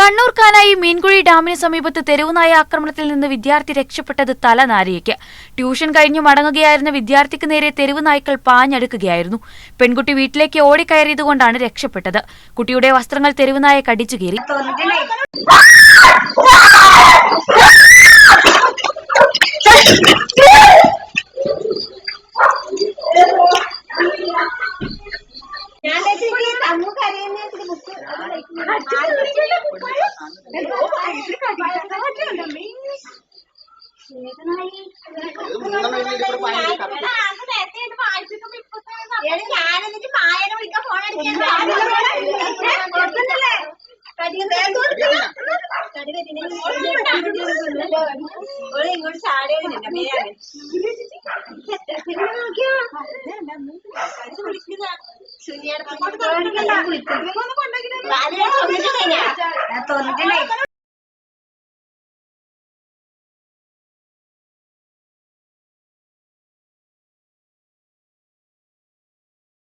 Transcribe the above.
കണ്ണൂർ കാനായി മീൻകുഴി ഡാമിന് സമീപത്ത് തെരുവുനായ ആക്രമണത്തിൽ നിന്ന് വിദ്യാർത്ഥി രക്ഷപ്പെട്ടത് തലനാരിയയ്ക്ക്. ട്യൂഷൻ കഴിഞ്ഞു മടങ്ങുകയായിരുന്ന വിദ്യാർത്ഥിക്ക് നേരെ തെരുവുനായ്ക്കൾ പാഞ്ഞടുക്കുകയായിരുന്നു. പെൺകുട്ടി വീട്ടിലേക്ക് ഓടിക്കയറിയതുകൊണ്ടാണ് രക്ഷപ്പെട്ടത്. കുട്ടിയുടെ വസ്ത്രങ്ങൾ തെരുവുനായ കടിച്ചു കീറി. ഞാൻ അമ്മ കരയുന്ന ബുക്ക് ഞാനെന്നിട്ട് മായനെ വിളിക്കാൻ ഫോൺ ഇങ്ങോട്ട് ചാടിയത് സുനിയുടെ